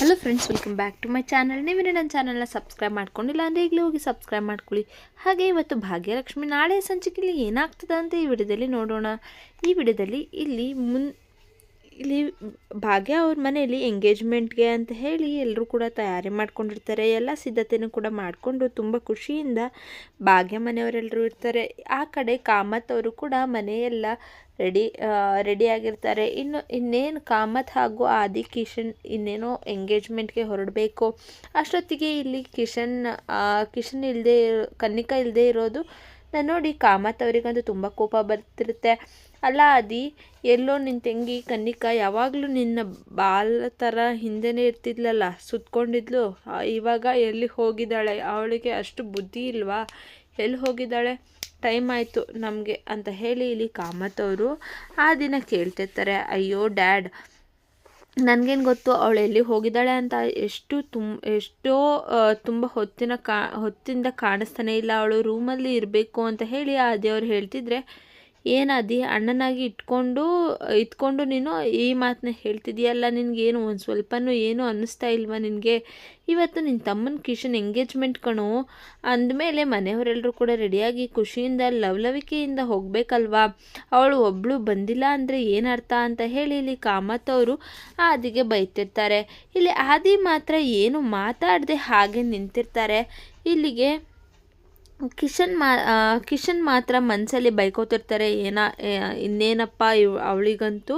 Hello friends welcome back to my channel ನೀವೇನೇ ನನ್ನ ಚಾನಲ್ನ ಸಬ್ಸ್ಕ್ರೈಬ್ ಮಾಡ್ಕೊಂಡಿಲ್ಲ ಅಂದರೆ ಈಗಲೇ ಹೋಗಿ ಸಬ್ಸ್ಕ್ರೈಬ್ ಮಾಡ್ಕೊಳ್ಳಿ. ಹಾಗೆ ಇವತ್ತು ಭಾಗ್ಯಲಕ್ಷ್ಮಿ ನಾಳೆ ಸಂಚಿಕೆಯಲ್ಲಿ ಏನಾಗ್ತದೆ ಅಂತ ಈ ವಿಡಿಯೋದಲ್ಲಿ ನೋಡೋಣ. ಈ ವಿಡಿಯೋದಲ್ಲಿ ಇಲ್ಲಿ ಮುನ್ ಇಲ್ಲಿ ಭಾಗ್ಯ ಅವ್ರ ಮನೆಯಲ್ಲಿ ಎಂಗೇಜ್ಮೆಂಟ್ಗೆ ಅಂತ ಹೇಳಿ ಎಲ್ಲರೂ ಕೂಡ ತಯಾರಿ ಮಾಡ್ಕೊಂಡಿರ್ತಾರೆ. ಎಲ್ಲ ಸಿದ್ಧತೆನೂ ಕೂಡ ಮಾಡಿಕೊಂಡು ತುಂಬ ಖುಷಿಯಿಂದ ಭಾಗ್ಯ ಮನೆಯವರೆಲ್ಲರೂ ಇರ್ತಾರೆ. ಆ ಕಡೆ ಕಾಮತ್ ಅವರು ಕೂಡ ಮನೆಯೆಲ್ಲ ರೆಡಿ ರೆಡಿಯಾಗಿರ್ತಾರೆ ಇನ್ನು ಇನ್ನೇನು ಕಾಮತ್ ಹಾಗೂ ಆದಿ ಕಿಶನ್ ಇನ್ನೇನೋ ಎಂಗೇಜ್ಮೆಂಟ್ಗೆ ಹೊರಡಬೇಕು. ಅಷ್ಟೊತ್ತಿಗೆ ಇಲ್ಲಿ ಕಿಶನ್ ಕಿಶನ್ ಇಲ್ಲದೆ ಕನ್ನಿಕಾ ಇಲ್ಲದೆ ಇರೋದು ನಾನು ನೋಡಿ ಕಾಮತ್ ಅವರಿಗಂತೂ ತುಂಬ ಕೋಪ ಬರ್ತಿರುತ್ತೆ. ಅಲ್ಲ ಆದಿ, ಎಲ್ಲೋ ನಿನ್ನ ತಂಗಿ ಕನ್ನಿಕಾ ಯಾವಾಗಲೂ ನಿನ್ನ ಬಾಲ ಥರ ಹಿಂದೆನೇ ಇರ್ತಿದ್ಲಲ್ಲ, ಸುತ್ಕೊಂಡಿದ್ಲು. ಇವಾಗ ಎಲ್ಲಿ ಹೋಗಿದ್ದಾಳೆ? ಅವಳಿಗೆ ಅಷ್ಟು ಬುದ್ಧಿ ಇಲ್ವಾ? ಎಲ್ಲಿ ಹೋಗಿದ್ದಾಳೆ? ಟೈಮ್ ಆಯಿತು ನಮಗೆ ಅಂತ ಹೇಳಿ ಇಲ್ಲಿ ಕಾಮತ್ ಅವರು ಆ ದಿನ ಕೇಳ್ತಿರ್ತಾರೆ. ಅಯ್ಯೋ ಡ್ಯಾಡ್, ನನಗೇನು ಗೊತ್ತು? ಅವಳು ಎಲ್ಲಿ ಹೋಗಿದ್ದಾಳೆ ಅಂತ ಎಷ್ಟು ತುಮ್, ಎಷ್ಟೋ ತುಂಬ ಹೊತ್ತಿನ ಕಾ, ಹೊತ್ತಿಂದ ಕಾಣಿಸ್ತಾನೆ ಇಲ್ಲ. ಅವಳು ರೂಮಲ್ಲಿ ಇರಬೇಕು ಅಂತ ಹೇಳಿ ಆ ದೇವ್ರು ಹೇಳ್ತಿದ್ರೆ ಏನಾದಿ? ಅಣ್ಣನಾಗಿ ಇಟ್ಕೊಂಡು ಇಟ್ಕೊಂಡು ನೀನು ಈ ಮಾತನ್ನ ಹೇಳ್ತಿದೀಯಲ್ಲ, ನಿನಗೇನು ಒಂದು ಸ್ವಲ್ಪನೂ ಏನು ಅನ್ನಿಸ್ತಾ ಇಲ್ವಾ ನಿನಗೆ? ಇವತ್ತು ನಿನ್ನ ತಮ್ಮನ ಕಿಶನ್ ಎಂಗೇಜ್ಮೆಂಟ್ ಕಣು. ಅಂದಮೇಲೆ ಮನೆಯವರೆಲ್ಲರೂ ಕೂಡ ರೆಡಿಯಾಗಿ ಖುಷಿಯಿಂದ, ಲವಲವಿಕೆಯಿಂದ ಹೋಗಬೇಕಲ್ವಾ? ಅವಳು ಒಬ್ಬಳು ಬಂದಿಲ್ಲ ಅಂದರೆ ಏನರ್ಥ ಅಂತ ಹೇಳಿ ಇಲ್ಲಿ ಕಾಮತ್ ಅವರು ಆದಿಗೆ ಬೈತಿರ್ತಾರೆ. ಇಲ್ಲಿ ಆದಿ ಮಾತ್ರ ಏನು ಮಾತಾಡದೆ ಹಾಗೆ ನಿಂತಿರ್ತಾರೆ. ಇಲ್ಲಿಗೆ ಕಿಶನ್ ಮಾ ಕಿಶನ್ ಮಾತ್ರ ಮನಸ್ಸಲ್ಲಿ ಬೈಕೋತಿರ್ತಾರೆ. ಏನ ಇನ್ನೇನಪ್ಪ ಇವ್, ಅವಳಿಗಂತೂ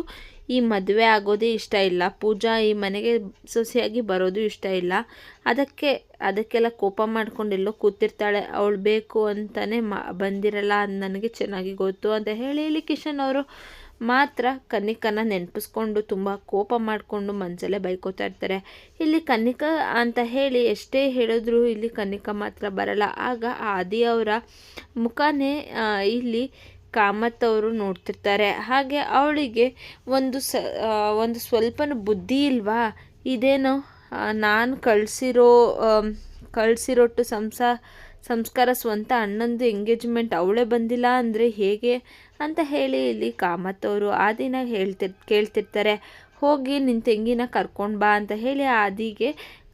ಈ ಮದುವೆ ಆಗೋದೇ ಇಷ್ಟ ಇಲ್ಲ. ಪೂಜಾ ಈ ಮನೆಗೆ ಸೊಸೆಯಾಗಿ ಬರೋದು ಇಷ್ಟ ಇಲ್ಲ. ಅದಕ್ಕೆ, ಅದಕ್ಕೆಲ್ಲ ಕೋಪ ಮಾಡ್ಕೊಂಡೆಲ್ಲೋ ಕೂತಿರ್ತಾಳೆ. ಅವಳು ಬೇಕು ಅಂತಲೇ ಮಾ, ಬಂದಿರಲ್ಲ. ನನಗೆ ಚೆನ್ನಾಗಿ ಗೊತ್ತು ಅಂತ ಹೇಳಿ ಇಲ್ಲಿ ಕಿಶನ್ ಅವರು ಮಾತ್ರ ಕನ್ನಿಕನ ನೆನಪಿಸ್ಕೊಂಡು ತುಂಬ ಕೋಪ ಮಾಡಿಕೊಂಡು ಮನಸಲ್ಲೇ ಬೈಕೋತಾ ಇರ್ತಾರೆ. ಇಲ್ಲಿ ಕನ್ನಿಕ ಅಂತ ಹೇಳಿ ಎಷ್ಟೇ ಹೇಳಿದ್ರು ಇಲ್ಲಿ ಕನ್ನಿಕ ಮಾತ್ರ ಬರಲ್ಲ. ಆಗ ಆದಿಯವರ ಮುಖನೇ ಇಲ್ಲಿ ಕಾಮತ್ ಅವರು ನೋಡ್ತಿರ್ತಾರೆ. ಹಾಗೆ ಅವಳಿಗೆ ಒಂದು ಸ ಒಂದು ಸ್ವಲ್ಪನೂ ಬುದ್ಧಿ ಇಲ್ವಾ? ಇದೇನು ನಾನು ಕಳಿಸಿರೋ ಕಳಿಸಿರೋಟ್ಟು ಸಂಸಾ ಸಂಸ್ಕಾರ ಸ್ವಂತ ಅಣ್ಣಂದು ಎಂಗೇಜ್ಮೆಂಟ್ ಅವಳೇ ಬಂದಿಲ್ಲ ಅಂದರೆ ಹೇಗೆ ಅಂತ ಹೇಳಿ ಇಲ್ಲಿ ಕಾಮತ್ ಅವರು ಆ ದಿನ ಹೇಳ್ತಿರ್ ಕೇಳ್ತಿರ್ತಾರೆ. ಹೋಗಿ ನಿನ್ನ ತೆಂಗಿನ ಕರ್ಕೊಂಡು ಬಾ ಅಂತ ಹೇಳಿ ಆದಿಗೆ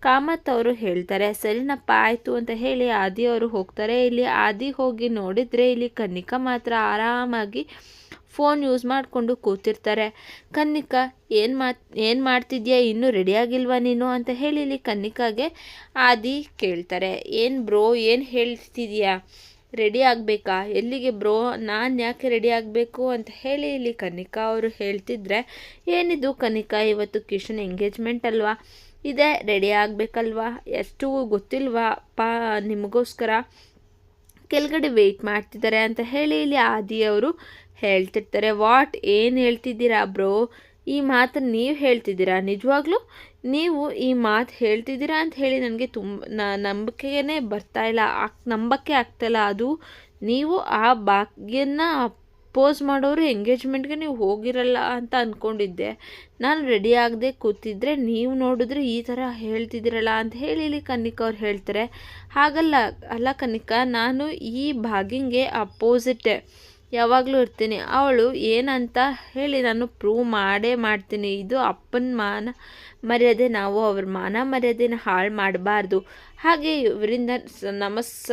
ಕಾಮತ್ ಅವರು ಹೇಳ್ತಾರೆ. ಸರಿನಪ್ಪ, ಆಯಿತು ಅಂತ ಹೇಳಿ ಆದಿ ಅವರು ಹೋಗ್ತಾರೆ. ಇಲ್ಲಿ ಆದಿ ಹೋಗಿ ನೋಡಿದರೆ ಇಲ್ಲಿ ಕನ್ನಿಕಾ ಮಾತ್ರ ಆರಾಮಾಗಿ ಫೋನ್ ಯೂಸ್ ಮಾಡಿಕೊಂಡು ಕೂತಿರ್ತಾರೆ. ಕನ್ನಿಕಾ, ಏನು ಮಾತ್, ಏನು ಮಾಡ್ತಿದ್ಯಾ? ಇನ್ನೂ ರೆಡಿಯಾಗಿಲ್ವಾ ನೀನು? ಅಂತ ಹೇಳಿ ಇಲ್ಲಿ ಕನ್ನಿಕಾಗೆ ಆದಿ ಕೇಳ್ತಾರೆ. ಏನು ಬ್ರೋ, ಏನು ಹೇಳ್ತಿದ್ಯಾ? ರೆಡಿ ಆಗಬೇಕಾ? ಎಲ್ಲಿಗೆ ಬ್ರೋ? ನಾನು ಯಾಕೆ ರೆಡಿ ಆಗಬೇಕು? ಅಂತ ಹೇಳಿ ಇಲ್ಲಿ ಕನಿಕಾ ಅವರು ಹೇಳ್ತಿದ್ರೆ, ಏನಿದು ಕನಿಕಾ ಇವತ್ತು ಕಿಶನ್ ಎಂಗೇಜ್ಮೆಂಟ್ ಅಲ್ವಾ? ಇದೆ ರೆಡಿ ಆಗಬೇಕಲ್ವಾ? ಎಷ್ಟು ಗೊತ್ತಿಲ್ವಾ? ಪಾ, ನಿಮಗೋಸ್ಕರ ಕೆಳಗಡೆ ವೆಯ್ಟ್ ಮಾಡ್ತಿದ್ದಾರೆ. ಅಂತ ಹೇಳಿ ಇಲ್ಲಿ ಆದಿಯವರು ಹೇಳ್ತಿರ್ತಾರೆ. ವಾಟ್? ಏನು ಹೇಳ್ತಿದ್ದೀರಾ ಬ್ರೋ? ಈ ಮಾತು ನೀವು ಹೇಳ್ತಿದ್ದೀರಾ? ನಿಜವಾಗ್ಲೂ ನೀವು ಈ ಮಾತು ಹೇಳ್ತಿದ್ದೀರಾ ಅಂತ ಹೇಳಿ ನನಗೆ ತುಂಬ ನಂಬಿಕೆನೇ ಬರ್ತಾ ಇಲ್ಲ. ಆಕ್, ನಂಬಕ್ಕೆ ಆಗ್ತಾಯಿಲ್ಲ ಅದು ನೀವು ಆ ಭಾಗ್ಯನ ಪೋಸ್ ಮಾಡೋರು ಎಂಗೇಜ್ಮೆಂಟ್ಗೆ ನೀವು ಹೋಗಿರಲ್ಲ ಅಂತ ಅಂದ್ಕೊಂಡಿದ್ದೆ ನಾನು ರೆಡಿ ಆಗದೆ ಕೂತಿದ್ರೆ ನೀವು ನೋಡಿದ್ರೆ ಈ ಥರ ಹೇಳ್ತಿದ್ದೀರಲ್ಲ ಅಂತ ಹೇಳಿ ಇಲ್ಲಿ ಕನ್ನಿಕಾ ಅವ್ರು ಹೇಳ್ತಾರೆ. ಹಾಗಲ್ಲ, ಅಲ್ಲ ಕನ್ನಿಕಾ, ನಾನು ಈ ಭಾಗಿಂಗೆ ಅಪೋಸಿಟ್ಟೆ. ಯಾವಾಗಲೂ ಇರ್ತೀನಿ. ಅವಳು ಏನಂತ ಹೇಳಿ ನಾನು ಪ್ರೂವ್ ಮಾಡೇ ಮಾಡ್ತೀನಿ. ಇದು ಅಪ್ಪನ ಮಾನ ಮರ್ಯಾದೆ, ನಾವು ಅವ್ರ ಮಾನ ಮರ್ಯಾದೆನ ಹಾಳು ಮಾಡಬಾರ್ದು. ಹಾಗೆ ಇವರಿಂದ ನಮ್ಮ ಸ,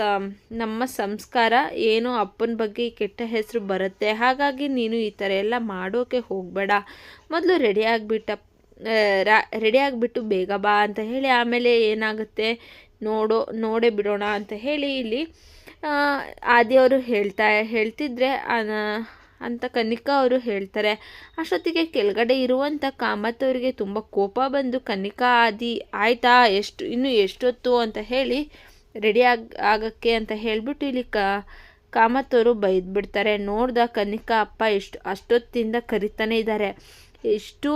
ನಮ್ಮ ಸಂಸ್ಕಾರ ಏನು ಅಪ್ಪನ ಬಗ್ಗೆ ಕೆಟ್ಟ ಹೆಸರು ಬರುತ್ತೆ. ಹಾಗಾಗಿ ನೀನು ಈ ಥರ ಎಲ್ಲ ಮಾಡೋಕ್ಕೆ ಹೋಗಬೇಡ. ಮೊದಲು ರೆಡಿ ಆಗಿಬಿಟ್ಟ ರೆಡಿ ಆಗಿಬಿಟ್ಟು ಬೇಗ ಬಾ ಅಂತ ಹೇಳಿ. ಆಮೇಲೆ ಏನಾಗುತ್ತೆ? ನೋಡೋ, ನೋಡೇ ಬಿಡೋಣ ಅಂತ ಹೇಳಿ ಇಲ್ಲಿ ಆದಿಯವರು ಹೇಳ್ತಾ, ಹೇಳ್ತಿದ್ರೆ ಅಂತ ಕನಿಕಾ ಅವರು ಹೇಳ್ತಾರೆ. ಅಷ್ಟೊತ್ತಿಗೆ ಕೆಳಗಡೆ ಇರುವಂಥ ಕಾಮತ್ ಅವರಿಗೆ ತುಂಬ ಕೋಪ ಬಂದು ಕನಿಕಾ ಆದಿ, ಆಯ್ತಾ, ಎಷ್ಟು, ಇನ್ನು ಎಷ್ಟೊತ್ತು ಅಂತ ಹೇಳಿ ರೆಡಿ ಆಗ, ಆಗಕ್ಕೆ ಅಂತ ಹೇಳಿಬಿಟ್ಟು ಇಲ್ಲಿ ಕ ಕಾಮತ್ ಅವರು ಬೈದ್ಬಿಡ್ತಾರೆ. ನೋಡ್ದ ಕನಿಕಾ ಅಪ್ಪ ಎಷ್ಟು, ಅಷ್ಟೊತ್ತಿಂದ ಕರಿತಾನೆ ಇದ್ದಾರೆ ಎಷ್ಟು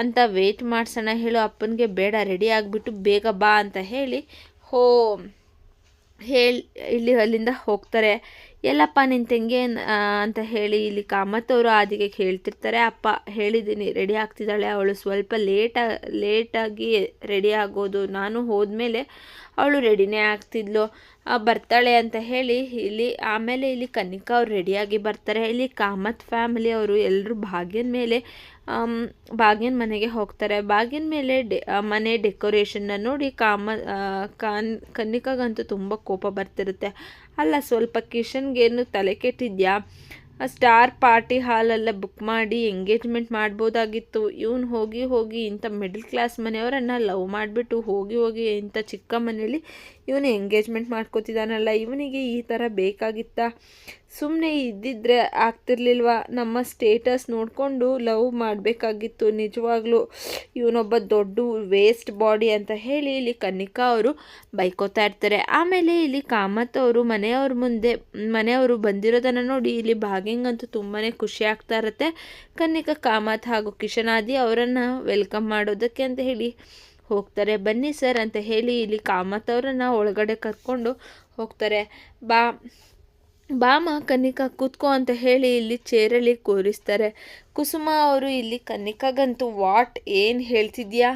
ಅಂತ ವೇಟ್ ಮಾಡ್ಸೋಣ ಹೇಳು, ಅಪ್ಪನಿಗೆ ಬೇಡ ರೆಡಿ ಆಗಿಬಿಟ್ಟು ಬೇಗ ಬಾ ಅಂತ ಹೇಳಿ, ಹೋ ಹೇಳಿ, ಇಲ್ಲಿ ಅಲ್ಲಿಂದ ಹೋಗ್ತಾರೆ. ಎಲ್ಲಪ್ಪ ನಿನ್ನ ತಂಗಿ ಅಂತ ಹೇಳಿ ಇಲ್ಲಿ ಕಾಮತ್ ಅವರು ಆದಿಗೆ ಹೇಳ್ತಿರ್ತಾರೆ ಅಪ್ಪ ಹೇಳಿದ್ದೀನಿ ರೆಡಿ ಆಗ್ತಿದ್ದಾಳೆ. ಅವಳು ಸ್ವಲ್ಪ ಲೇಟ ಲೇಟಾಗಿ ರೆಡಿ ಆಗೋದು. ನಾನು ಹೋದ್ಮೇಲೆ ಅವಳು ರೆಡಿನೇ ಆಗ್ತಿದ್ಲು. ಬರ್ತಾಳೆ ಅಂತ ಹೇಳಿ ಇಲ್ಲಿ, ಆಮೇಲೆ ಇಲ್ಲಿ ಕನಿಕಾ ಅವ್ರು ರೆಡಿಯಾಗಿ ಬರ್ತಾರೆ. ಇಲ್ಲಿ ಕಾಮತ್ ಫ್ಯಾಮಿಲಿ ಅವರು ಎಲ್ಲರೂ ಭಾಗ್ಯನ ಮೇಲೆ ಭಾಗ್ಯನ ಮನೆಗೆ ಹೋಗ್ತಾರೆ. ಭಾಗ್ಯನ ಮೇಲೆ ಡೆ ಮನೆ ಡೆಕೋರೇಷನ್ನ ನೋಡಿ ಕಾಮ ಕಾನ್, ಕನ್ನಿಕಾಗಂತೂ ತುಂಬ ಕೋಪ ಬರ್ತಿರುತ್ತೆ. ಅಲ್ಲ, ಸ್ವಲ್ಪ ಕಿಶನ್ಗೇನು ತಲೆ ಕೆಟ್ಟಿದ್ಯಾ? ಸ್ಟಾರ್ ಪಾರ್ಟಿ ಹಾಲೆಲ್ಲ ಬುಕ್ ಮಾಡಿ ಎಂಗೇಜ್ಮೆಂಟ್ ಮಾಡ್ಬೋದಾಗಿತ್ತು. ಇವನು ಹೋಗಿ ಹೋಗಿ ಇಂಥ ಮಿಡಲ್ ಕ್ಲಾಸ್ ಮನೆಯವರನ್ನು ಲವ್ ಮಾಡಿಬಿಟ್ಟು ಹೋಗಿ ಹೋಗಿ ಇಂಥ ಚಿಕ್ಕ ಮನೆಯಲ್ಲಿ ಇವನು ಎಂಗೇಜ್ಮೆಂಟ್ ಮಾಡ್ಕೋತಿದ್ದಾನಲ್ಲ. ಇವನಿಗೆ ಈ ಥರ ಬೇಕಾಗಿತ್ತಾ? ಸುಮ್ಮನೆ ಇದ್ದಿದ್ರೆ ಆಗ್ತಿರ್ಲಿಲ್ವ? ನಮ್ಮ ಸ್ಟೇಟಸ್ ನೋಡಿಕೊಂಡು ಲವ್ ಮಾಡಬೇಕಾಗಿತ್ತು. ನಿಜವಾಗ್ಲೂ ಇವನೊಬ್ಬ ದೊಡ್ಡ ವೇಸ್ಟ್ ಬಾಡಿ ಅಂತ ಹೇಳಿ ಇಲ್ಲಿ ಕನ್ನಿಕಾ ಅವರು ಬೈಕೋತಾ ಇರ್ತಾರೆ. ಆಮೇಲೆ ಇಲ್ಲಿ ಕಾಮತ್ ಅವರು ಮನೆಯವ್ರ ಮುಂದೆ, ಮನೆಯವರು ಬಂದಿರೋದನ್ನು ನೋಡಿ ಇಲ್ಲಿ ಭಾಗಿಂಗಂತೂ ತುಂಬಾ ಖುಷಿ ಆಗ್ತಾ ಇರುತ್ತೆ. ಕನ್ನಿಕಾ, ಕಾಮತ್ ಹಾಗೂ ಕಿಶನಾದಿ ಅವರನ್ನು ವೆಲ್ಕಮ್ ಮಾಡೋದಕ್ಕೆ ಅಂತ ಹೇಳಿ ಹೋಗ್ತಾರೆ. ಬನ್ನಿ ಸರ್ ಅಂತ ಹೇಳಿ ಇಲ್ಲಿ ಕಾಮತ್ ಅವರನ್ನು ಒಳಗಡೆ ಕರ್ಕೊಂಡು ಹೋಗ್ತಾರೆ. ಬಾ. ಬಾಮ ಕನ್ನಿಕಾ ಕೂತ್ಕೋ ಅಂತ ಹೇಳಿ ಇಲ್ಲಿ ಚೇರಲ್ಲಿ ಕೂರಿಸ್ತಾರೆ. ಕುಸುಮ ಅವರು ಇಲ್ಲಿ ಕನಿಕಾಗಂತೂ ವಾಟ್, ಏನು ಹೇಳ್ತಿದ್ಯಾ?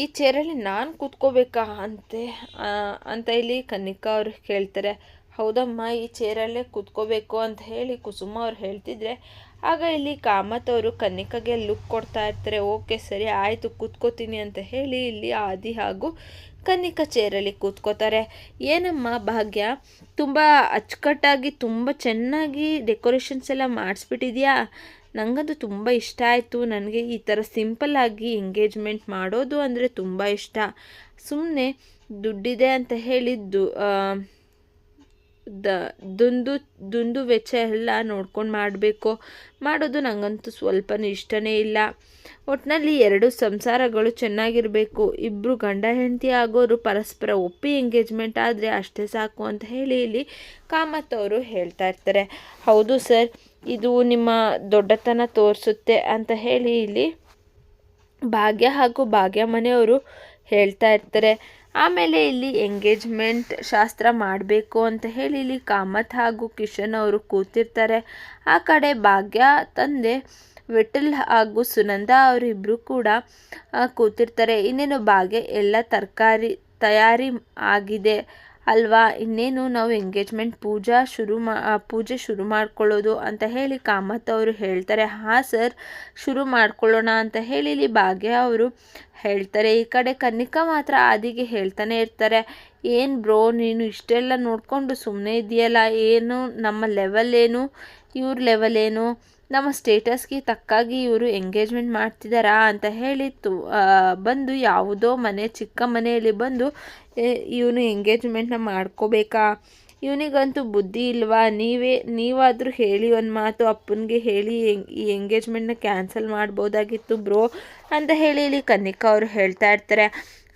ಈ ಚೇರಲ್ಲಿ ನಾನು ಕೂತ್ಕೋಬೇಕಾ ಅಂತೆ ಅಂತ ಇಲ್ಲಿ ಕನಿಕಾ ಅವರು ಕೇಳ್ತಾರೆ. ಹೌದಮ್ಮ, ಈ ಚೇರಲ್ಲೇ ಕೂತ್ಕೋಬೇಕು ಅಂತ ಹೇಳಿ ಕುಸುಮ ಅವ್ರು ಹೇಳ್ತಿದ್ರೆ, ಆಗ ಇಲ್ಲಿ ಕಾಮತ್ ಅವರು ಕನ್ನಿಕಾಗೆ ಲುಕ್ ಕೊಡ್ತಾ ಇರ್ತಾರೆ. ಓಕೆ, ಸರಿ, ಆಯಿತು, ಕೂತ್ಕೋತೀನಿ ಅಂತ ಹೇಳಿ ಇಲ್ಲಿ ಆದಿ ಹಾಗೂ ಕನ್ನಿಕಾ ಚೇರಲ್ಲಿ ಕೂತ್ಕೋತಾರೆ. ಏನಮ್ಮ ಭಾಗ್ಯ? ತುಂಬ ಅಚ್ಚುಕಟ್ಟಾಗಿ, ತುಂಬ ಚೆನ್ನಾಗಿ ಡೆಕೋರೇಷನ್ಸ್ ಎಲ್ಲ ಮಾಡಿಸ್ಬಿಟ್ಟಿದ್ಯಾ? ನನಗಂತೂ ತುಂಬ ಇಷ್ಟ ಆಯಿತು. ನನಗೆ ಈ ಥರ ಸಿಂಪಲ್ಲಾಗಿ ಎಂಗೇಜ್ಮೆಂಟ್ ಮಾಡೋದು ಅಂದರೆ ತುಂಬ ಇಷ್ಟ. ಸುಮ್ಮನೆ ದುಡ್ಡಿದೆ ಅಂತ ಹೇಳಿದ್ದು ದ ದುಂದು ದುಂದು ವೆಚ್ಚ ಎಲ್ಲ ನೋಡ್ಕೊಂಡು ಮಾಡಬೇಕು. ಮಾಡೋದು ನನಗಂತೂ ಸ್ವಲ್ಪನೂ ಇಷ್ಟನೇ ಇಲ್ಲ. ಒಟ್ಟಿನಲ್ಲಿ ಎರಡು ಸಂಸಾರಗಳು ಚೆನ್ನಾಗಿರಬೇಕು. ಇಬ್ಬರು ಗಂಡ ಹೆಂಡತಿ ಆಗೋರು ಪರಸ್ಪರ ಒಪ್ಪಿ ಎಂಗೇಜ್ಮೆಂಟ್ ಆದರೆ ಅಷ್ಟೇ ಸಾಕು ಅಂತ ಹೇಳಿ ಇಲ್ಲಿ ಕಾಮತ್ ಅವರು ಹೇಳ್ತಾ ಇರ್ತಾರೆ. ಹೌದು ಸರ್, ಇದು ನಿಮ್ಮ ದೊಡ್ಡತನ ತೋರಿಸುತ್ತೆ ಅಂತ ಹೇಳಿ ಇಲ್ಲಿ ಭಾಗ್ಯ ಹಾಗೂ ಭಾಗ್ಯ ಮನೆಯವರು ಹೇಳ್ತಾ ಇರ್ತಾರೆ. ಆಮೇಲೆ ಇಲ್ಲಿ ಎಂಗೇಜ್ಮೆಂಟ್ ಶಾಸ್ತ್ರ ಮಾಡಬೇಕು ಅಂತ ಹೇಳಿ ಇಲ್ಲಿ ಕಾಮತ್ ಹಾಗೂ ಕಿಶನ್ ಅವರು ಕೂತಿರ್ತಾರೆ. ಆ ಕಡೆ ಭಾಗ್ಯ, ತಂದೆ ವಿಠಲ್ ಹಾಗೂ ಸುನಂದ ಅವರಿಬ್ಬರು ಕೂಡ ಕೂತಿರ್ತಾರೆ. ಇನ್ನೇನು ಭಾಗ್ಯ, ಎಲ್ಲ ತರಕಾರಿ ತಯಾರಿ ಆಗಿದೆ. ಅಲ್ವಾ? ಇನ್ನೇನು ನಾವು ಎಂಗೇಜ್ಮೆಂಟ್ ಪೂಜಾ ಶುರು ಮಾ ಪೂಜೆ ಶುರು ಮಾಡ್ಕೊಳ್ಳೋದು ಅಂತ ಹೇಳಿ ಕಾಮತ್ ಅವರು ಹೇಳ್ತಾರೆ. ಹಾಂ ಸರ್ ಶುರು ಮಾಡ್ಕೊಳ್ಳೋಣ ಅಂತ ಹೇಳಿ ಇಲ್ಲಿ ಭಾಗ್ಯ ಅವರು ಹೇಳ್ತಾರೆ. ಈ ಕಡೆ ಕನ್ನಿಕಾ ಮಾತ್ರ ಆದಿಗೆ ಹೇಳ್ತಾನೆ ಇರ್ತಾರೆ. ಏನು ಬ್ರೋ ನೀನು ಇಷ್ಟೆಲ್ಲ ನೋಡಿಕೊಂಡು ಸುಮ್ಮನೆ ಇದೆಯಲ್ಲ? ಏನು ನಮ್ಮ ಲೆವೆಲ್ ಏನು? ಇವ್ರ ಲೆವೆಲ್ ಏನು? ನಮ್ಮ ಸ್ಟೇಟಸ್ಗೆ ತಕ್ಕಾಗಿ ಇವರು ಎಂಗೇಜ್ಮೆಂಟ್ ಮಾಡ್ತಿದ್ದಾರಾ ಅಂತ ಹೇಳಿ ತು ಬಂದು ಯಾವುದೋ ಮನೆ, ಚಿಕ್ಕ ಮನೆಯಲ್ಲಿ ಬಂದು ಇವನು ಎಂಗೇಜ್ಮೆಂಟ್ನ ಮಾಡ್ಕೋಬೇಕಾ? ಇವನಿಗಂತೂ ಬುದ್ಧಿ ಇಲ್ವಾ? ನೀವೇ, ನೀವಾದರೂ ಹೇಳಿ ಒಂದು ಮಾತು, ಅಪ್ಪನಿಗೆ ಹೇಳಿ ಈ ಎಂಗೇಜ್ಮೆಂಟ್ನ ಕ್ಯಾನ್ಸಲ್ ಮಾಡ್ಬೋದಾಗಿತ್ತು ಬ್ರೋ ಅಂತ ಹೇಳಿ ಇಲ್ಲಿ ಕನ್ನಿಕಾ ಅವರು ಹೇಳ್ತಾ ಇರ್ತಾರೆ.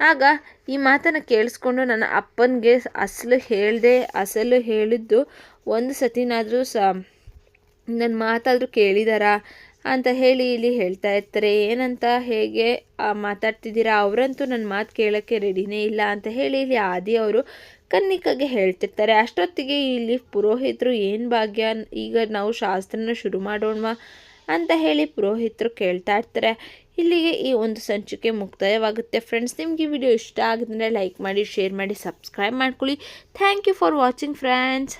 ಆಗ ಈ ಮಾತನ್ನು ಕೇಳಿಸ್ಕೊಂಡು ನನ್ನ ಅಪ್ಪನಿಗೆ ಅಸಲು ಹೇಳಿದೆ, ಅಸಲು ಹೇಳಿದ್ದು, ಒಂದು ಸತಿನಾದರೂ ಸ ನನ್ನ ಮಾತಾದರೂ ಕೇಳಿದಾರಾ? ಅಂತ ಹೇಳಿ ಇಲ್ಲಿ ಹೇಳ್ತಾ ಇರ್ತಾರೆ. ಏನಂತ ಹೇಗೆ ಮಾತಾಡ್ತಿದ್ದೀರಾ? ಅವರಂತೂ ನನ್ನ ಮಾತು ಕೇಳೋಕ್ಕೆ ರೆಡಿನೇ ಇಲ್ಲ ಅಂತ ಹೇಳಿ ಇಲ್ಲಿ ಆದಿ ಅವರು ಕನ್ನಿಕಾಗೆ ಹೇಳ್ತಿರ್ತಾರೆ. ಅಷ್ಟೊತ್ತಿಗೆ ಇಲ್ಲಿ ಪುರೋಹಿತರು, ಏನು ಭಾಗ್ಯ? ಈಗ ನಾವು ಶಾಸ್ತ್ರನ ಶುರು ಮಾಡೋಣ ಅಂತ ಹೇಳಿ ಪುರೋಹಿತರು ಕೇಳ್ತಾ ಇರ್ತಾರೆ. ಇಲ್ಲಿಗೆ ಈ ಒಂದು ಸಂಚಿಕೆ ಮುಕ್ತಾಯವಾಗುತ್ತೆ. ಫ್ರೆಂಡ್ಸ್ ನಿಮಗೆ ವಿಡಿಯೋ ಇಷ್ಟ ಆಗಿದ್ರೆ ಲೈಕ್ ಮಾಡಿ, ಶೇರ್ ಮಾಡಿ, ಸಬ್ಸ್ಕ್ರೈಬ್ ಮಾಡ್ಕೊಳ್ಳಿ. Thank you for watching friends